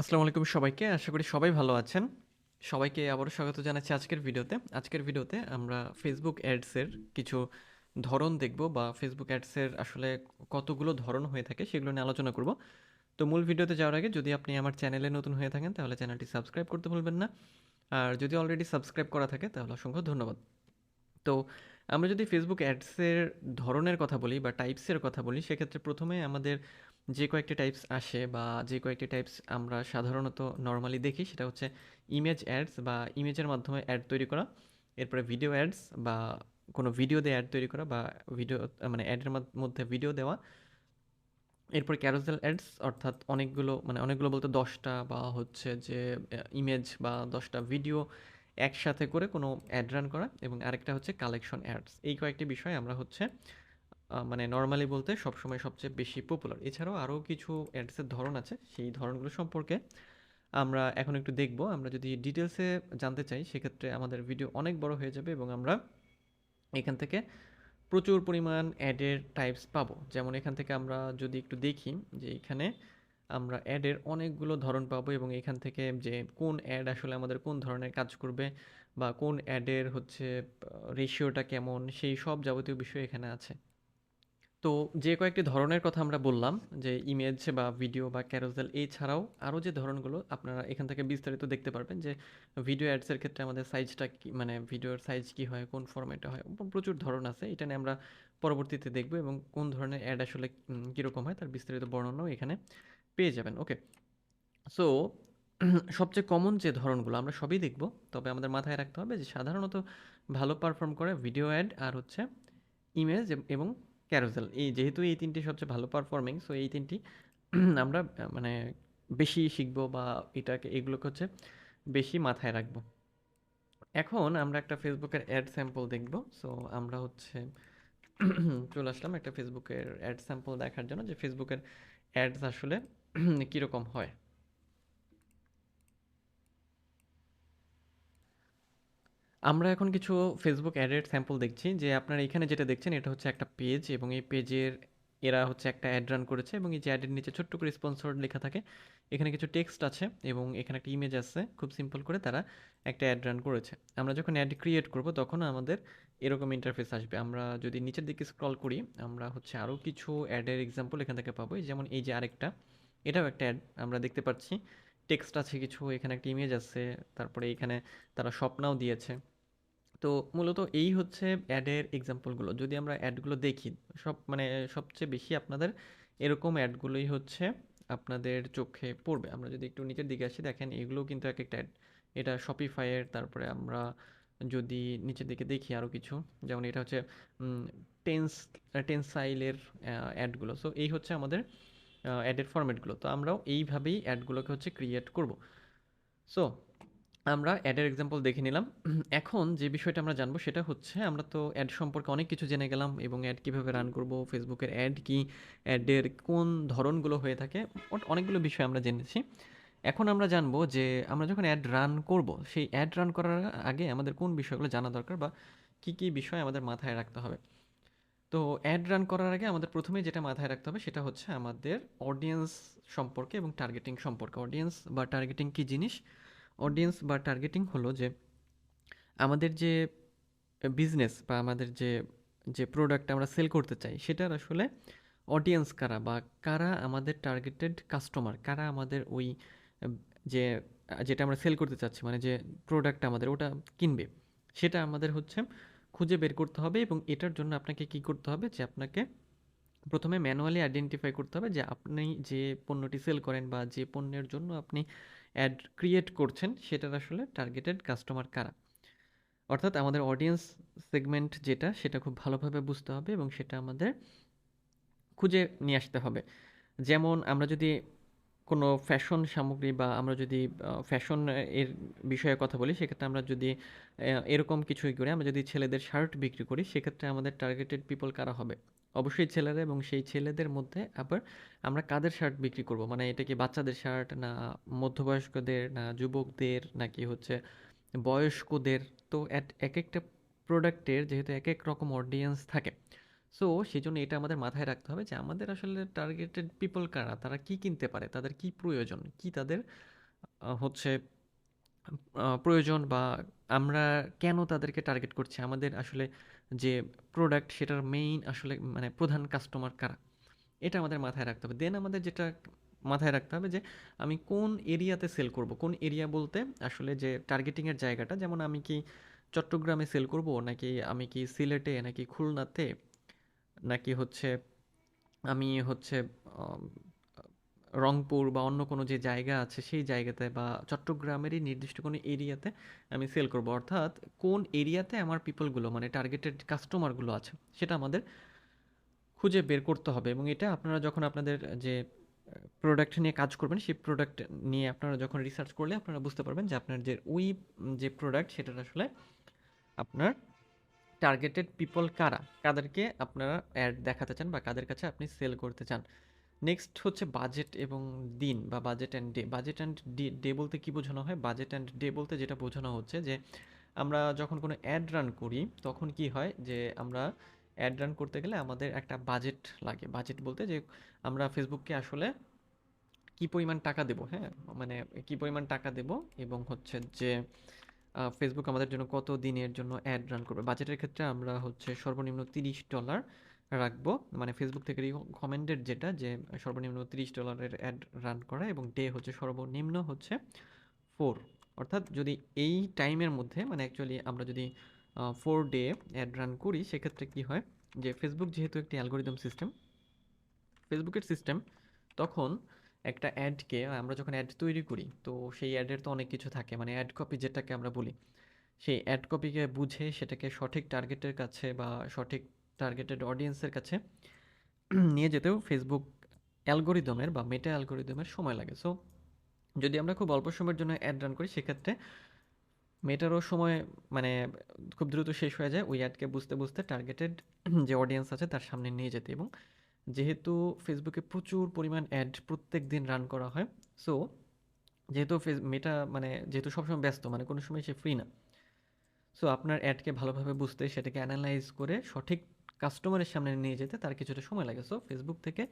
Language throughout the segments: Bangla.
আসসালামু আলাইকুম সবাইকে, আশা করি সবাই ভালো আছেন। সবাইকে আবারও স্বাগত জানাচ্ছি আজকের ভিডিওতে। আজকের ভিডিওতে আমরা ফেসবুক অ্যাডসের কিছু ধরন দেখব বা ফেসবুক অ্যাডসের আসলে কতগুলো ধরন হয়ে থাকে সেগুলো নিয়ে আলোচনা করব। তো মূল ভিডিওতে যাওয়ার আগে যদি আপনি আমার চ্যানেলে নতুন হয়ে থাকেন, তাহলে চ্যানেলটি সাবস্ক্রাইব করতে ভুলবেন না। আর যদি অলরেডি সাবস্ক্রাইব করা থাকে, তাহলে অসংখ্য ধন্যবাদ। তো আমরা যদি ফেসবুক অ্যাডসের ধরনের কথা বলি বা টাইপসের কথা বলি, সেক্ষেত্রে প্রথমে আমাদের যে কয়েকটি টাইপস আসে বা যে কয়েকটি টাইপস আমরা সাধারণত নর্মালি দেখি, সেটা হচ্ছে ইমেজ অ্যাডস বা ইমেজের মাধ্যমে অ্যাড তৈরি করা, এরপরে ভিডিও অ্যাডস বা কোনো ভিডিও দিয়ে অ্যাড তৈরি করা বা ভিডিও মানে অ্যাডের মধ্যে ভিডিও দেওয়া, এরপর ক্যারোসেল অ্যাডস অর্থাৎ অনেকগুলো মানে অনেকগুলো বলতে দশটা বা হচ্ছে যে ইমেজ বা দশটা ভিডিও একসাথে করে কোনো অ্যাড রান করা এবং আরেকটা হচ্ছে কালেকশন অ্যাডস এই কয়েকটি বিষয় আমরা হচ্ছে মানে নর্মালি বলতে সবসময় সবচেয়ে বেশি পপুলার এছাড়াও আরও কিছু অ্যাডসের ধরন আছে, সেই ধরনগুলো সম্পর্কে আমরা এখন একটু দেখব। আমরা যদি ডিটেলসে জানতে চাই, সেক্ষেত্রে আমাদের ভিডিও অনেক বড় হয়ে যাবে এবং আমরা এখান থেকে প্রচুর পরিমাণ অ্যাডের টাইপস পাবো। যেমন এখান থেকে আমরা যদি একটু দেখি যে এখানে আমরা অ্যাডের অনেকগুলো ধরন পাবো এবং এখান থেকে যে কোন অ্যাড আসলে আমাদের কোন ধরনের কাজ করবে বা কোন অ্যাডের হচ্ছে রেশিওটা কেমন, সেই সব যাবতীয় বিষয় এখানে আছে। তো যে কয়েকটি ধরনের কথা আমরা বললাম, যে ইমেজ বা ভিডিও বা ক্যারোজেল এছাড়াও আরও যে ধরনগুলো আপনারা এখান থেকে বিস্তারিত দেখতে পারবেন, যে ভিডিও অ্যাডসের ক্ষেত্রে আমাদের সাইজটা কি মানে ভিডিওর সাইজ কি হয়, কোন ফরম্যাটে হয় প্রচুর ধরন আছে। এটা নিয়ে আমরা পরবর্তীতে দেখব এবং কোন ধরনের অ্যাড আসলে কীরকম হয়, তার বিস্তারিত বর্ণনাও এখানে পেয়ে যাবেন। ওকে সো সবচেয়ে কমন যে ধরনগুলো আমরা সবই দেখব, তবে আমাদের মাথায় রাখতে হবে যে সাধারণত ভালো পারফর্ম করে ভিডিও অ্যাড আর হচ্ছে ইমেজ এবং ক্যারোজেল এই যেহেতু এই তিনটি সবচেয়ে ভালো পারফর্মিং সো এই তিনটি আমরা মানে বেশি শিখব বা এটাকে, এগুলোকে হচ্ছে বেশি মাথায় রাখব। এখন আমরা একটা ফেসবুকের অ্যাড স্যাম্পল দেখব। সো আমরা হচ্ছে চলে আসলাম একটা ফেসবুকের অ্যাড স্যাম্পল দেখার জন্য, যে ফেসবুকের অ্যাডস আসলে কীরকম হয়। আমরা এখন কিছু ফেসবুক অ্যাডের স্যাম্পল দেখছি যে আপনারা এখানে যেটা দেখছেন এটা হচ্ছে একটা পেজ এবং এই পেজের এরা হচ্ছে একটা অ্যাড রান করেছে এবং এই যে অ্যাডের নিচে ছোট্ট করে স্পন্সর লেখা থাকে, এখানে কিছু টেক্সট আছে এবং এখানে একটা ইমেজ আছে, খুব সিম্পল করে তারা একটা অ্যাড রান করেছে। আমরা যখন অ্যাড ক্রিয়েট করব তখন আমাদের এরকম ইন্টারফেস আসবে। আমরা যদি নিচের দিকে স্ক্রল করি, আমরা হচ্ছে আরও কিছু অ্যাডের এক্সাম্পল এখান থেকে পাবো। যেমন এই যে আরেকটা, এটাও একটা অ্যাড আমরা দেখতে পাচ্ছি। টেক্সট আছে কিছু, এখানে একটা ইমেজ আছে, তারপরে এখানে তারা স্বপ্নাও দিয়েছে। তো মূলত এই হচ্ছে অ্যাডের এক্সাম্পলগুলো যদি আমরা অ্যাডগুলো দেখি, সব মানে সবচেয়ে বেশি আপনাদের এরকম অ্যাডগুলোই হচ্ছে আপনাদের চোখে পড়বে। আমরা যদি একটু নিচের দিকে আসি, দেখেন এগুলোও কিন্তু এক একটা অ্যাড এটা শপিফাইয়ের তারপরে আমরা যদি নিচের দিকে দেখি আরও কিছু, যেমন এটা হচ্ছে টেন্স টেন্সাইলের অ্যাডগুলো সো এই হচ্ছে আমাদের অ্যাডের ফরম্যাটগুলো তো আমরাও এইভাবেই অ্যাডগুলোকে হচ্ছে ক্রিয়েট করব। সো আমরা অ্যাডের এক্সাম্পল দেখে নিলাম। এখন যে বিষয়টা আমরা জানব সেটা হচ্ছে আমরা তো অ্যাড সম্পর্কে অনেক কিছু জেনে গেলাম এবং অ্যাড কীভাবে রান করব ফেসবুকের অ্যাড কি অ্যাডের কোন ধরনগুলো হয়ে থাকে অনেকগুলো বিষয় আমরা জেনেছি। এখন আমরা জানব যে আমরা যখন অ্যাড রান করব সেই অ্যাড রান করার আগে আমাদের কোন বিষয়গুলো জানা দরকার বা কী কী বিষয় আমাদের মাথায় রাখতে হবে। তো অ্যাড রান করার আগে আমাদের প্রথমে যেটা মাথায় রাখতে হবে সেটা হচ্ছে আমাদের অডিয়েন্স সম্পর্কে এবং টার্গেটিং সম্পর্কে। অডিয়েন্স বা টার্গেটিং কী জিনিস? অডিয়েন্স বা টার্গেটিং হলো যে আমাদের যে বিজনেস বা আমাদের যে যে প্রোডাক্ট আমরা সেল করতে চাই, সেটার আসলে অডিয়েন্স কারা বা কারা আমাদের টার্গেটেড কাস্টমার কারা আমাদের ওই, যে, যেটা আমরা সেল করতে চাচ্ছি মানে যে প্রোডাক্ট আমাদের ওটা কিনবে, সেটা আমাদের হচ্ছে খুঁজে বের করতে হবে এবং এটার জন্য আপনাকে কি করতে হবে যে আপনাকে প্রথমে ম্যানুয়ালি আইডেন্টিফাই করতে হবে যে আপনি যে পণ্যটি সেল করেন বা যে পণ্যের জন্য আপনি অ্যাড ক্রিয়েট করছেন, সেটার আসলে টার্গেটেড কাস্টমার কারা? অর্থাৎ আমাদের অডিয়েন্স সেগমেন্ট যেটা, সেটা খুব ভালোভাবে বুঝতে হবে এবং সেটা আমাদের খুঁজে নিয়ে আসতে হবে। যেমন আমরা যদি কোনো ফ্যাশন সামগ্রী বা আমরা যদি ফ্যাশন এর বিষয়ে কথা বলি, সেক্ষেত্রে আমরা যদি এরকম কিছুই করি আমরা যদি ছেলেদের শার্ট বিক্রি করি, সেক্ষেত্রে আমাদের টার্গেটেড পিপল কারা হবে? অবশ্যই ছেলেরা এবং সেই ছেলেদের মধ্যে আবার আমরা কাদের শার্ট বিক্রি করব? মানে এটা কি বাচ্চাদের শার্ট না মধ্যবয়স্কদের না যুবকদের নাকি হচ্ছে বয়স্কদের? তো এক একটা প্রোডাক্টের যেহেতু এক এক রকম অডিয়েন্স থাকে, সো সেই জন্য এটা আমাদের মাথায় রাখতে হবে যে আমাদের আসলে টার্গেটেড পিপল কারা? তারা কি কিনতে পারে? তাদের কি প্রয়োজন? কি তাদের হচ্ছে প্রয়োজন? বা আমরা কেন তাদেরকে টার্গেট করছি? আমাদের আসলে যে প্রোডাক্ট সেটার মেইন আসলে মানে প্রধান কাস্টমার কারা? এটা আমাদের মাথায় রাখতে হবে। দেন আমাদের যেটা মাথায় রাখতে হবে যে, আমি কোন এরিয়াতে সেল করব? কোন এরিয়া বলতে আসলে যে টার্গেটিংয়ের জায়গাটা, যেমন আমি কি চট্টগ্রামে সেল করব, নাকি আমি কি সিলেটে, নাকি খুলনাতে, নাকি হচ্ছে আমি হচ্ছে রংপুর বা অন্য কোনো যে জায়গা আছে, সেই জায়গাতে বা চট্টগ্রামেরই নির্দিষ্ট কোনো এরিয়াতে আমি সেল করব। অর্থাৎ কোন এরিয়াতে আমার পিপলগুলো মানে টার্গেটেড কাস্টমারগুলো আছে, সেটা আমাদের খুঁজে বের করতে হবে। এবং এটা আপনারা যখন আপনাদের যে প্রোডাক্ট নিয়ে কাজ করবেন, সেই প্রোডাক্ট নিয়ে আপনারা যখন রিসার্চ করলে আপনারা বুঝতে পারবেন যে আপনার যে, ওই যে প্রোডাক্ট সেটার আসলে আপনার টার্গেটেড পিপল কারা? কাদেরকে আপনারা অ্যাড দেখাতে চান বা কাদের কাছে আপনি সেল করতে চান? নেক্সট হচ্ছে বাজেট এবং দিন বা budget and day budget and day বলতে কী বোঝানো হয়? বাজেট অ্যান্ড ডে বলতে যেটা বোঝানো হচ্ছে যে, আমরা যখন কোনো অ্যাড রান করি, তখন কি হয় যে, আমরা অ্যাড রান করতে গেলে আমাদের একটা বাজেট লাগে। বাজেট বলতে যে, আমরা ফেসবুককে আসলে কি পরিমাণ টাকা দেব হ্যাঁ? মানে কি পরিমাণ টাকা দেব এবং হচ্ছে যে ফেসবুক আমাদের জন্য কত দিনের জন্য অ্যাড রান করবে। বাজেটের ক্ষেত্রে আমরা হচ্ছে সর্বনিম্ন তিরিশ ডলার রাখব। মানে ফেসবুক থেকে রিকমেন্ডেড যেটা যে সর্বনিম্ন তিরিশ ডলারের অ্যাড রান করা এবং ডে হচ্ছে সর্বনিম্ন হচ্ছে ফোর অর্থাৎ যদি এই টাইমের মধ্যে মানে অ্যাকচুয়ালি আমরা যদি ফোর ডে অ্যাড রান করি, সেক্ষেত্রে কি হয় যে ফেসবুক যেহেতু একটি অ্যালগোরিদম সিস্টেম ফেসবুকের সিস্টেম তখন একটা অ্যাডকে আমরা যখন অ্যাড তৈরি করি, তো সেই অ্যাডের তো অনেক কিছু থাকে মানে অ্যাড কপি যেটাকে আমরা বলি, সেই অ্যাড কপিকে বুঝে সেটাকে সঠিক টার্গেটের কাছে বা সঠিক টার্গেটেড অডিয়েন্সের কাছে নিয়ে যেতেও ফেসবুক অ্যালগোরিদমের বা মেটা অ্যালগোরিদমের সময় লাগে। সো যদি আমরা খুব অল্প সময়ের জন্য অ্যাড রান করি, সেক্ষেত্রে মেটারও সময় মানে খুব দ্রুত শেষ হয়ে যায় ওই অ্যাডকে বুঝতে বুঝতে টার্গেটেড যে অডিয়েন্স আছে তার সামনে নিয়ে যেতে। এবং যেহেতু ফেসবুকে প্রচুর পরিমাণ অ্যাড প্রত্যেক দিন রান করা হয় সো যেহেতু ফেস মেটা মানে যেহেতু সবসময় ব্যস্ত মানে কোনো সময় সে ফ্রি না সো আপনার অ্যাডকে ভালোভাবে বুঝতে, সেটাকে অ্যানালাইজ করে সঠিক কাস্টমারের সামনে নিয়ে যেতে তার কিছুটা সময় লাগে। সো ফেসবুক থেকে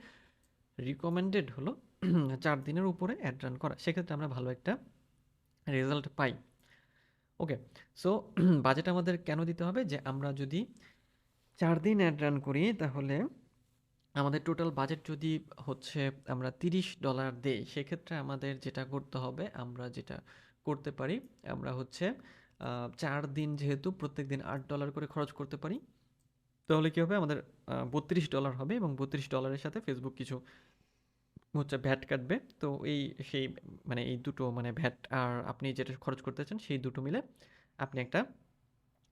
রিকমেন্ডেড হলো চার দিনের উপরে অ্যাড রান করা। সেক্ষেত্রে আমরা ভালো একটা রেজাল্ট পাই। ওকে সো বাজেট আমাদের কেন দিতে হবে? যে আমরা যদি চার দিন অ্যাড রান করি, তাহলে আমাদের টোটাল বাজেট যদি হচ্ছে আমরা তিরিশ ডলার দেই, সেক্ষেত্রে আমাদের যেটা করতে হবে, আমরা যেটা করতে পারি, আমরা হচ্ছে চার দিন যেহেতু প্রত্যেক দিন আট ডলার করে খরচ করতে পারি। তাহলে কী হবে? আমাদের বত্রিশ ডলার হবে এবং বত্রিশ ডলারের সাথে ফেসবুক কিছু হচ্ছে ভ্যাট কাটবে। তো এই সেই মানে এই দুটো মানে ভ্যাট আর আপনি যেটা খরচ করতে চান সেই দুটো মিলে আপনি একটা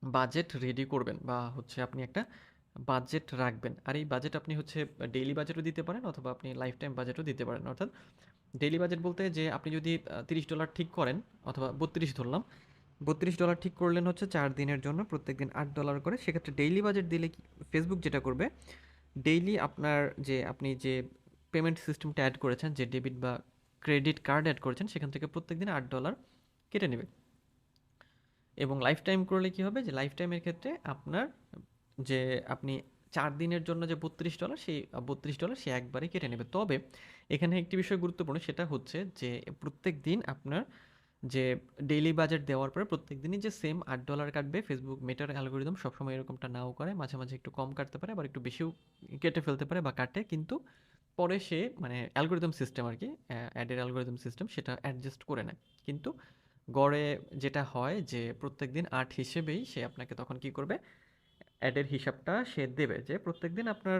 বাজেট রেডি করবেন বা হচ্ছে আপনি একটা বাজেট রাখবেন। আর এই বাজেট আপনি হচ্ছে ডেইলি বাজেটও দিতে পারেন অথবা আপনি লাইফ টাইম বাজেটও দিতে পারেন। অর্থাৎ ডেইলি বাজেট বলতে যে আপনি যদি তিরিশ ডলার ঠিক করেন অথবা বত্রিশ ধরলাম বত্রিশ ডলার ঠিক করলেন হচ্ছে চার দিনের জন্য, প্রত্যেক দিন আট ডলার করে। সেক্ষেত্রে ডেইলি বাজেট দিলে ফেসবুক যেটা করবে ডেইলি আপনার যে, আপনি যে পেমেন্ট সিস্টেমটা অ্যাড করেছেন, যে ডেবিট বা ক্রেডিট কার্ড অ্যাড করেছেন, সেখান থেকে প্রত্যেক দিন আট ডলার কেটে নেবে। এবং লাইফ টাইম করলে কী হবে, যে লাইফ টাইমের ক্ষেত্রে আপনার যে, আপনি চার দিনের জন্য যে বত্রিশ ডলার, সেই বত্রিশ ডলার সে একবারে কেটে নেবে। তবে এখানে একটি বিষয় গুরুত্বপূর্ণ, সেটা হচ্ছে যে প্রত্যেক দিন আপনার যে ডেইলি বাজেট দেওয়ার পরে প্রত্যেক দিনই যে সেম আট ডলার কাটবে ফেসবুক মেটার অ্যালগোরিদম সবসময় এরকমটা নাও করে, মাঝে মাঝে একটু কম কাটতে পারে, আবার একটু বেশিও কেটে ফেলতে পারে বা কাটে। কিন্তু পরে সে মানে অ্যালগোরিদম সিস্টেম আর কি অ্যাডের অ্যালগোরিদম সিস্টেম সেটা অ্যাডজাস্ট করে নেয়। কিন্তু গড়ে যেটা হয় যে প্রত্যেক দিন আট হিসেবেই সে আপনাকে তখন কি করবে? অ্যাডের হিসাবটা সে দেবে যে প্রত্যেক দিন আপনার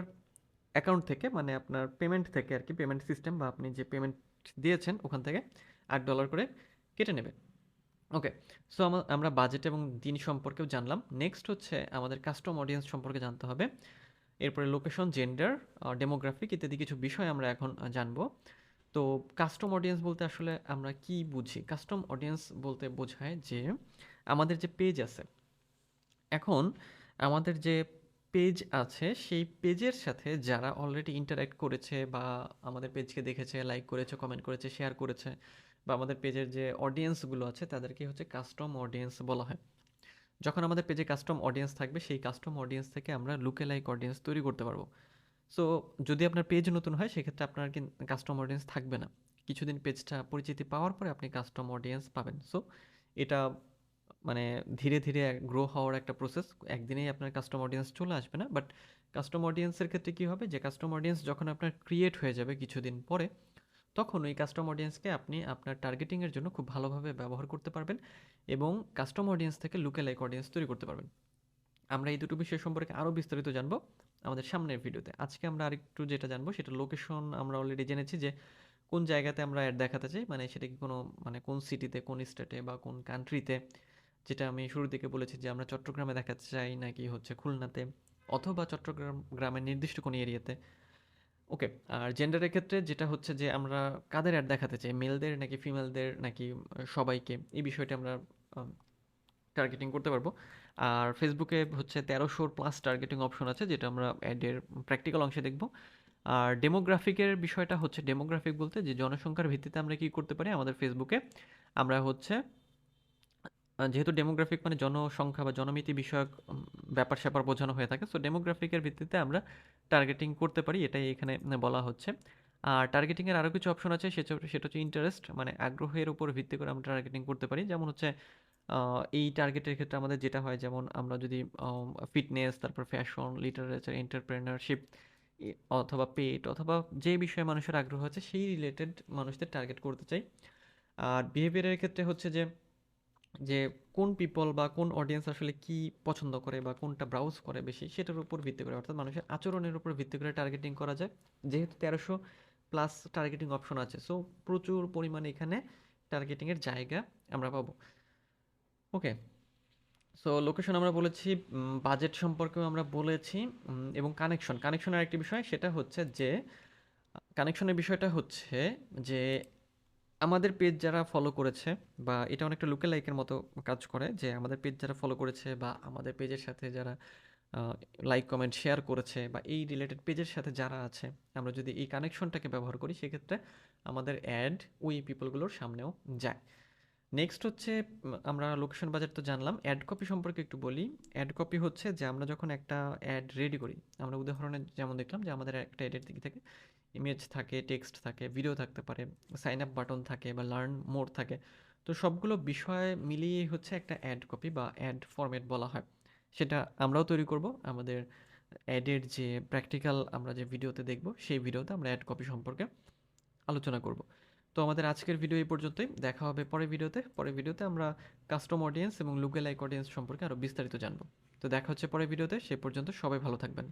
অ্যাকাউন্ট থেকে মানে আপনার পেমেন্ট থেকে আর কি পেমেন্ট সিস্টেম বা আপনি যে পেমেন্ট দিয়েছেন ওখান থেকে আট ডলার করে কেটে নেবে। ওকে সো আমরা বাজেট এবং দিন সম্পর্কেও জানলাম। নেক্সট হচ্ছে আমাদের কাস্টম অডিয়েন্স সম্পর্কে জানতে হবে। এরপরে লোকেশন জেন্ডার ডেমোগ্রাফিক ইত্যাদি কিছু বিষয় আমরা এখন জানব। তো কাস্টম অডিয়েন্স বলতে আসলে আমরা কি বুঝি? কাস্টম অডিয়েন্স বলতে বোঝায় যে আমাদের যে পেজ আছে, এখন আমাদের যে পেজ আছে, সেই পেজের সাথে যারা অলরেডি ইন্টারাক্ট করেছে বা আমাদের পেজকে দেখেছে লাইক করেছে কমেন্ট করেছে শেয়ার করেছে বা আমাদের পেজের যে অডিয়েন্সগুলো আছে, তাদেরকে হচ্ছে কাস্টম অডিয়েন্স বলা হয়। যখন আমাদের পেজে কাস্টম অডিয়েন্স থাকবে, সেই কাস্টম অডিয়েন্স থেকে আমরা লুকে লাইক অডিয়েন্স তৈরি করতে পারব। সো যদি আপনার পেজ নতুন হয়, সেক্ষেত্রে আপনার কাস্টম অডিয়েন্স থাকবে না। কিছুদিন পেজটা পরিচিতি পাওয়ার পরে আপনি কাস্টম অডিয়েন্স পাবেন। সো এটা মানে ধীরে ধীরে গ্রো হওয়ার একটা প্রসেস একদিনেই আপনার কাস্টম অডিয়েন্স চলে আসবে না। বাট কাস্টম অডিয়েন্সের ক্ষেত্রে কী হবে? যে কাস্টম অডিয়েন্স যখন আপনার ক্রিয়েট হয়ে যাবে কিছুদিন পরে, তখন ওই কাস্টম অডিয়েন্সকে আপনি আপনার টার্গেটিংয়ের জন্য খুব ভালোভাবে ব্যবহার করতে পারবেন এবং কাস্টম অডিয়েন্স থেকে লুকে লাইক অডিয়েন্স তৈরি করতে পারবেন। আমরা এই দুটো বিষয় সম্পর্কে আরও বিস্তারিত জানব আমাদের সামনের ভিডিওতে। আজকে আমরা আরেকটু যেটা জানব, সেটা লোকেশন আমরা অলরেডি জেনেছি যে কোন জায়গাতে আমরা অ্যাড দেখাতে চাই মানে সেটা কি কোনো মানে কোন সিটিতে কোন স্টেটে বা কোন কান্ট্রিতে যেটা আমি শুরুর দিকে বলেছি যে আমরা চট্টগ্রামে দেখাতে চাই নাকি হচ্ছে খুলনাতে অথবা চট্টগ্রাম গ্রামের নির্দিষ্ট কোনো এরিয়াতে। ওকে, আর জেন্ডারের ক্ষেত্রে যেটা হচ্ছে যে আমরা কাদের অ্যাড দেখাতে চাই? মেলদের নাকি ফিমেলদের নাকি সবাইকে? এই বিষয়টা আমরা টার্গেটিং করতে পারব। আর ফেসবুকে হচ্ছে তেরোশোর প্লাস টার্গেটিং অপশন আছে যেটা আমরা অ্যাডের প্র্যাকটিক্যাল অংশে দেখব। আর ডেমোগ্রাফিকের বিষয়টা হচ্ছে ডেমোগ্রাফিক বলতে যে জনসংখ্যার ভিত্তিতে আমরা কী করতে পারি? আমাদের ফেসবুকে আমরা হচ্ছে যেহেতু ডেমোগ্রাফিক মানে জনসংখ্যা বা জনমিতি বিষয়ক ব্যাপার স্যাপার বোঝানো হয়ে থাকে সো ডেমোগ্রাফিকের ভিত্তিতে আমরা টার্গেটিং করতে পারি, এটাই এখানে বলা হচ্ছে। আর টার্গেটিংয়ের আরও কিছু অপশন আছে, সেটা হচ্ছে ইন্টারেস্ট মানে আগ্রহের উপর ভিত্তি করে আমরা টার্গেটিং করতে পারি। যেমন হচ্ছে এই টার্গেটের ক্ষেত্রে আমাদের যেটা হয়, যেমন আমরা যদি ফিটনেস তারপর ফ্যাশন লিটারেচার এন্টারপ্রেনারশিপ অথবা পেট অথবা যে বিষয়ে মানুষের আগ্রহ আছে, সেই রিলেটেড মানুষদের টার্গেট করতে চাই। আর বিহেভিয়ারের ক্ষেত্রে হচ্ছে যে যে কোন পিপল বা কোন অডিয়েন্স আসলে কি পছন্দ করে বা কোনটা ব্রাউজ করে বেশি, সেটার উপর ভিত্তি করে। অর্থাৎ মানুষের আচরণের উপর ভিত্তি করে টার্গেটিং করা যায়। যেহেতু তেরোশো প্লাস টার্গেটিং অপশন আছে সো প্রচুর পরিমাণে এখানে টার্গেটিংয়ের জায়গা আমরা পাবো। ওকে সো লোকেশন আমরা বলেছি বাজেট সম্পর্কেও আমরা বলেছি এবং কানেকশন কানেকশনের একটি বিষয়, সেটা হচ্ছে যে কানেকশনের বিষয়টা হচ্ছে যে আমাদের পেজ যারা ফলো করেছে বা এটা অনেকটা লুকে লাইকের মতো কাজ করে যে আমাদের পেজ যারা ফলো করেছে বা আমাদের পেজের সাথে যারা লাইক কমেন্ট শেয়ার করেছে বা এই রিলেটেড পেজের সাথে যারা আছে, আমরা যদি এই কানেকশনটাকে ব্যবহার করি, সেক্ষেত্রে আমাদের অ্যাড ওই পিপলগুলোর সামনেও যায়। নেক্সট হচ্ছে আমরা লোকেশন বাজার তো জানলাম। অ্যাড কপি সম্পর্কে একটু বলি। অ্যাড কপি হচ্ছে যে আমরা যখন একটা অ্যাড রেডি করি, আমরা উদাহরণে যেমন দেখলাম যে আমাদের একটা অ্যাডের দিক থেকে ইমেজ থাকে, টেক্সট থাকে ভিডিও থাকতে পারে সাইন আপ বাটন থাকে বা লার্ন মোড থাকে। তো সবগুলো বিষয় মিলিয়েই হচ্ছে একটা অ্যাড কপি বা অ্যাড ফরম্যাট বলা হয়। সেটা আমরাও তৈরি করব। আমাদের অ্যাডের যে প্র্যাকটিক্যাল আমরা যে ভিডিওতে দেখব, সেই ভিডিওতে আমরা অ্যাড কপি সম্পর্কে আলোচনা করব। তো আমাদের আজকের ভিডিও এই পর্যন্তই। দেখা হবে পরের ভিডিওতে পরের ভিডিওতে আমরা কাস্টম অডিয়েন্স এবং লুকে লাইক অডিয়েন্স সম্পর্কে আরও বিস্তারিত জানব। তো দেখা হচ্ছে পরের ভিডিওতে সে পর্যন্ত সবাই ভালো থাকবেন।